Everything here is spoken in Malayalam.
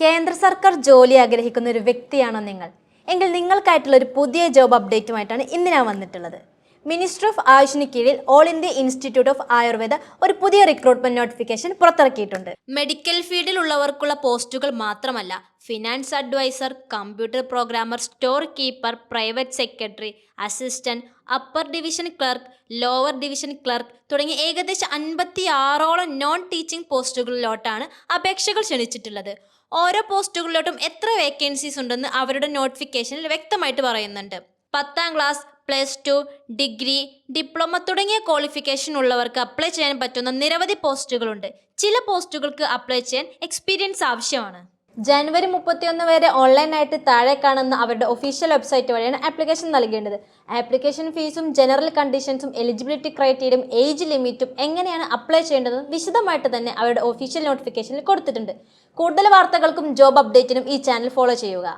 കേന്ദ്ര സർക്കാർ ജോലി ആഗ്രഹിക്കുന്ന ഒരു വ്യക്തിയാണോ നിങ്ങൾ? എങ്കിൽ നിങ്ങൾക്കായിട്ടുള്ള ഒരു പുതിയ ജോബ് അപ്ഡേറ്റുമായിട്ടാണ് ഇന്ന് ഞാൻ വന്നിട്ടുള്ളത്. മിനിസ്റ്റർ ഓഫ് ആയുഷിന് കീഴിൽ all India institute of Ayurveda ഒരു പുതിയ റിക്രൂട്ട്മെന്റ് നോട്ടിഫിക്കേഷൻ പുറത്തിറക്കിയിട്ടുണ്ട്. മെഡിക്കൽ ഫീൽഡിൽ ഉള്ളവർക്കുള്ള പോസ്റ്റുകൾ മാത്രമല്ല finance adviser computer programmer store keeper private secretary assistant upper division clerk lower division clerk തുടങ്ങി ഏകദേശം അൻപത്തി ആറോളം നോൺ ടീച്ചിങ് പോസ്റ്റുകളിലോട്ടാണ് അപേക്ഷകൾ ക്ഷണിച്ചിട്ടുള്ളത്. ഓരോ പോസ്റ്റുകളിലോട്ടും എത്ര വേക്കൻസീസ് ഉണ്ടെന്ന് അവരുടെ നോട്ടിഫിക്കേഷനിൽ വ്യക്തമായിട്ട് പറയുന്നുണ്ട്. പത്താം class plus two degree diploma തുടങ്ങിയ ക്വാളിഫിക്കേഷൻ ഉള്ളവർക്ക് അപ്ലൈ ചെയ്യാൻ പറ്റുന്ന നിരവധി പോസ്റ്റുകളുണ്ട് ചില പോസ്റ്റുകൾക്ക് അപ്ലൈ ചെയ്യാൻ എക്സ്പീരിയൻസ് ആവശ്യമാണ്. ജനുവരി മുപ്പത്തിയൊന്ന് വരെ ഓൺലൈനായിട്ട് താഴെ കാണുന്ന അവരുടെ ഒഫീഷ്യൽ വെബ്സൈറ്റ് വഴിയാണ് ആപ്ലിക്കേഷൻ നൽകേണ്ടത്. ആപ്ലിക്കേഷൻ ഫീസും ജനറൽ കണ്ടീഷൻസും എലിജിബിലിറ്റി ക്രൈറ്റീരിയയും ഏജ് ലിമിറ്റും എങ്ങനെയാണ് അപ്ലൈ ചെയ്യേണ്ടതും വിശദമായിട്ട് തന്നെ അവരുടെ ഒഫീഷ്യൽ നോട്ടിഫിക്കേഷനിൽ കൊടുത്തിട്ടുണ്ട്. കൂടുതൽ വാർത്തകൾക്കും ജോബ് അപ്ഡേറ്റിനും ഈ ചാനൽ ഫോളോ ചെയ്യുക.